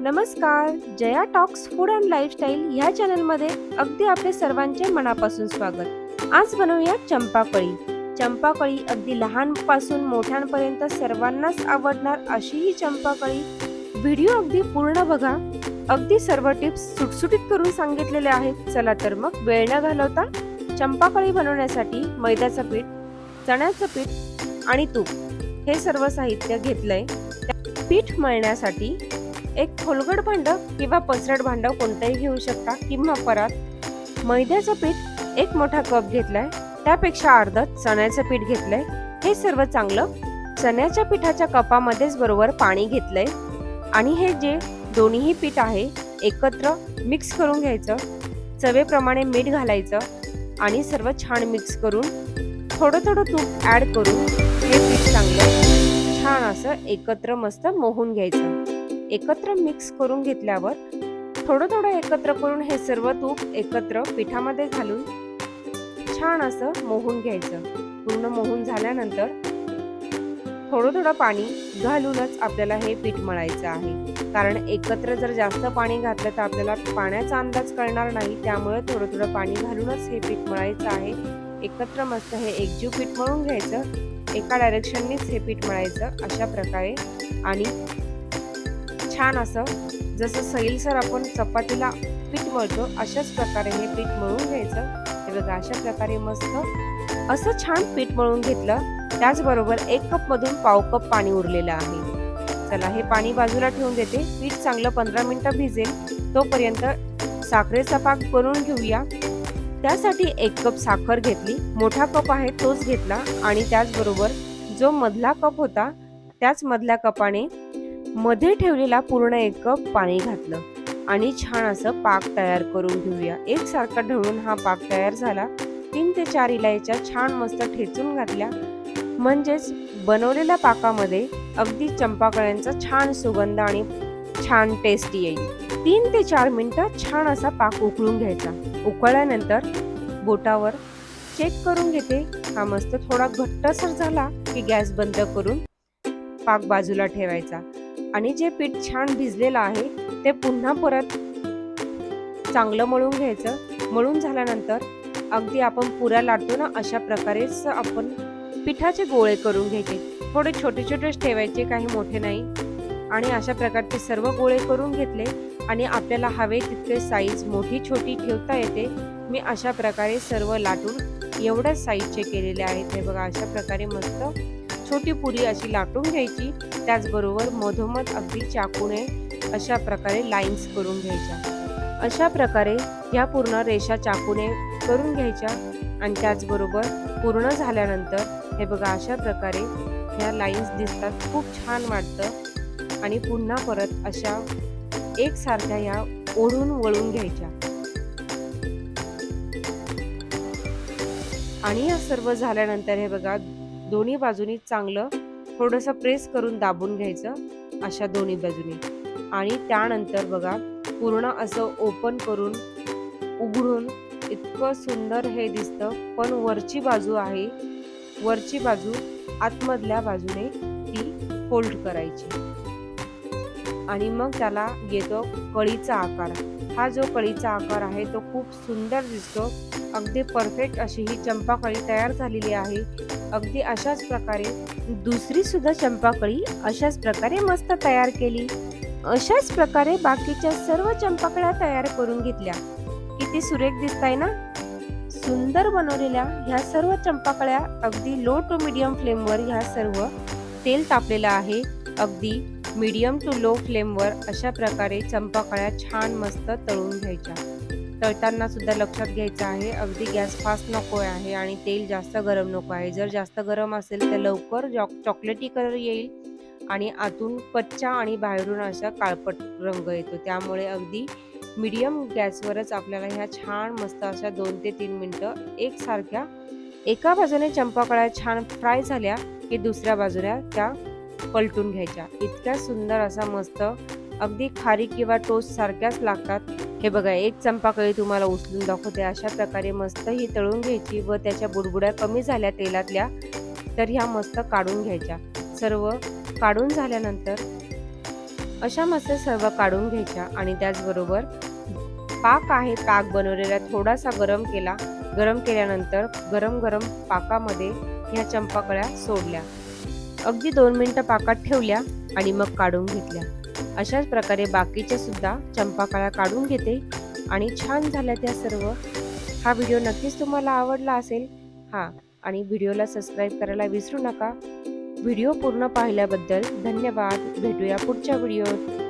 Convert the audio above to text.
नमस्कार Jaya talks food and lifestyle ह्या चॅनलमध्ये अगदी आपले सर्वांचे मनापासून स्वागत. आज बनवूया चंपाकळी. चंपाकळी अगदी लहानपासून मोठ्यांपर्यंत सर्वांनाच आवडणार अशी ही चंपाकळी. व्हिडिओ अगदी पूर्ण बघा. अगदी सर्व टिप्स सुटसुटीत करून सांगितलेले आहेत. चला तर मग वेळ न घालवता चंपाकळी बनवण्यासाठी मैद्याचं पीठ चण्याचं पीठ आणि तूप हे सर्व साहित्य घेतलंय. पीठ मळण्यासाठी एक खोलगट भांड किंवा पसरट भांड कोणतंही घेऊ शकता किंवा परत. मैद्याचं पीठ एक मोठा कप घेतलाय त्यापेक्षा अर्ध चण्याचं पीठ घेतलंय. हे सर्व चांगलं चण्याच्या पिठाच्या कपामध्येच बरोबर पाणी घेतलंय. आणि हे जे दोन्हीही पीठ आहे एकत्र मिक्स करून घ्यायचं. चवेप्रमाणे मीठ घालायचं आणि सर्व छान मिक्स करून थोडं थोडं तूप ॲड करून हे पीठ चांगलं छान असं एकत्र मस्त मोहून घ्यायचं. एकत्र मिक्स करून घेतल्यावर थोडं थोडं एकत्र करून हे सर्व तूप एकत्र पिठामध्ये घालून छान असं मोहून घ्यायचं. पूर्ण मोहून झाल्यानंतर थोडं थोडं पाणी घालूनच आपल्याला हे पीठ मळायचं आहे. कारण एकत्र जर जास्त पाणी घातलं तर आपल्याला पाण्याचा अंदाज कळणार नाही. त्यामुळे थोडं थोडं पाणी घालूनच हे पीठ मळायचं आहे. एकत्र मस्त हे एकजीव पीठ मळून घ्यायचं. एका डायरेक्शननेच हे पीठ मळायचं अशा प्रकारे. आणि छान असं जसं सैलसर आपण चपातीला पीठ मळतो अशाच प्रकारे हे पीठ मळून घ्यायचं. हे बघा अशा प्रकारे मस्त असं छान पीठ मळून घेतलं. त्याचबरोबर एक कप मधून पाव कप पाणी उरलेलं आहे. चला हे पाणी बाजूला ठेवून देते. पीठ चांगलं पंधरा मिनिटं भिजेल. तोपर्यंत साखरेचा पाक करून घेऊया. त्यासाठी एक कप साखर घेतली. मोठा कप आहे तोच घेतला. आणि त्याचबरोबर जो मधला कप होता त्याच मधल्या कपाने मध्ये ठेवलेला पूर्ण एक कप पाणी घातलं. आणि छान असं पाक तयार करून घेऊया. एकसारखा ढवळून हा पाक तयार झाला. तीन ते चार इलायच्या छान मस्त ठेचून घातल्या. म्हणजेच बनवलेल्या पाकामध्ये अगदी चंपाकळ्यांचा छान सुगंध आणि छान टेस्ट येईल. तीन ते चार मिनटं छान असा पाक उकळून घ्यायचा. उकळल्यानंतर बोटावर चेक करून घेते. हा मस्त थोडा घट्टसर झाला की गॅस बंद करून पाक बाजूला ठेवायचा. आणि जे पीठ छान भिजलेलं आहे ते पुन्हा परत चांगलं मळून घ्यायचं. मळून झाल्यानंतर अगदी आपण पुऱ्या लाटतो ना अशा प्रकारेच आपण पिठाचे गोळे करून घ्यायचे. थोडे छोटे छोटेच ठेवायचे काही मोठे नाही. आणि अशा प्रकारचे सर्व गोळे करून घेतले आणि आपल्याला हवे तितके साईज मोठी छोटी ठेवता येते. मी अशा प्रकारे सर्व लाटून एवढ्या साईजचे केलेले आहेत. हे बघा अशा प्रकारे मस्त छोटी पुरी अशी लाटून घ्यायची. त्याचबरोबर मधोमध अगदी चाकूने अशा प्रकारे लाईन्स करून घ्यायच्या. अशा प्रकारे ह्या पूर्ण रेषा चाकूने करून घ्यायच्या आणि त्याचबरोबर पूर्ण झाल्यानंतर हे बघा अशा प्रकारे ह्या लाईन्स दिसतात. खूप छान वाटतं. आणि पुन्हा परत अशा एकसारख्या ह्या ओढून वळून घ्यायच्या. आणि या सर्व झाल्यानंतर हे बघा दोन्ही बाजूनी चांगलं थोडंसं प्रेस करून दाबून घ्यायचं अशा दोन्ही बाजूनी. आणि त्यानंतर बघा पूर्ण असं ओपन करून उघडून इतकं सुंदर हे दिसतं. पण वरची बाजू आहे वरची बाजू आतमधल्या बाजूने ती फोल्ड करायची. आणि मग त्याला येतो कळीचा आकार. हा जो कळीचा आकार आहे तो खूप सुंदर दिसतो. अगदी परफेक्ट अशी ही चंपाकळी तयार झालेली आहे. अगदी अशाच प्रकारे दुसरी सुद्धा चंपाकळी अशाच प्रकारे मस्त तयार केली. अशाच प्रकारे बाकीच्या सर्व चंपाकळ्या तयार करून घेतल्या. किती सुरेख दिसताय ना? सुंदर बनवलेल्या ह्या सर्व चंपाकळ्या अगदी लो टू मिडियम फ्लेमवर ह्या सर्व तेल तापलेलं आहे. अगदी मीडियम टू लो फ्लेमवर अशा प्रकारे चंपाकळ्या छान मस्त तळून घ्यायच्या. तळताना सुद्धा लक्षात घ्यायचं आहे अगदी गॅस फास्ट नको आहे आणि तेल जास्त गरम नको आहे. जर जास्त गरम असेल तर लवकर चॉकलेटी कलर येईल आणि आतून कच्चा आणि बाहेरून असा काळपट रंग येतो. त्यामुळे अगदी मीडियम गॅसवरच आपल्याला ह्या छान मस्त अशा दोन ते तीन मिनटं एकसारख्या एका बाजूने चंपाकळ्या छान फ्राय झाल्या की दुसऱ्या बाजूला त्या पलटून घ्यायच्या. इतक्या सुंदर असा मस्त अगदी खारी किंवा टोस्ट सारख्याच लागतात. हे बघा एक चंपाकळी तुम्हाला उचलून दाखवते. अशा प्रकारे मस्त ही तळून घ्यायची व त्याच्या बुडबुड्या कमी झाल्या तेलातल्या तर ह्या मस्त काढून घ्यायच्या. सर्व काढून झाल्यानंतर अशा मस्त सर्व काढून घ्यायच्या आणि त्याचबरोबर पाक आहे पाक बनवलेला थोडासा गरम केला. गरम केल्यानंतर गरम गरम पाकामध्ये ह्या चंपाकळ्या सोडल्या. अगदी दोन मिनटं पाकात ठेवल्या आणि मग काढून घेतल्या. अशाच प्रकारे बाकीच्या सुद्धा चंपाकळ्या काढून घेते आणि छान झाल्या त्या सर्व. हा व्हिडिओ नक्कीच तुम्हाला आवडला असेल हा आणि व्हिडिओला सबस्क्राईब करायला विसरू नका. व्हिडिओ पूर्ण पाहिल्याबद्दल धन्यवाद. भेटूया पुढच्या व्हिडिओत.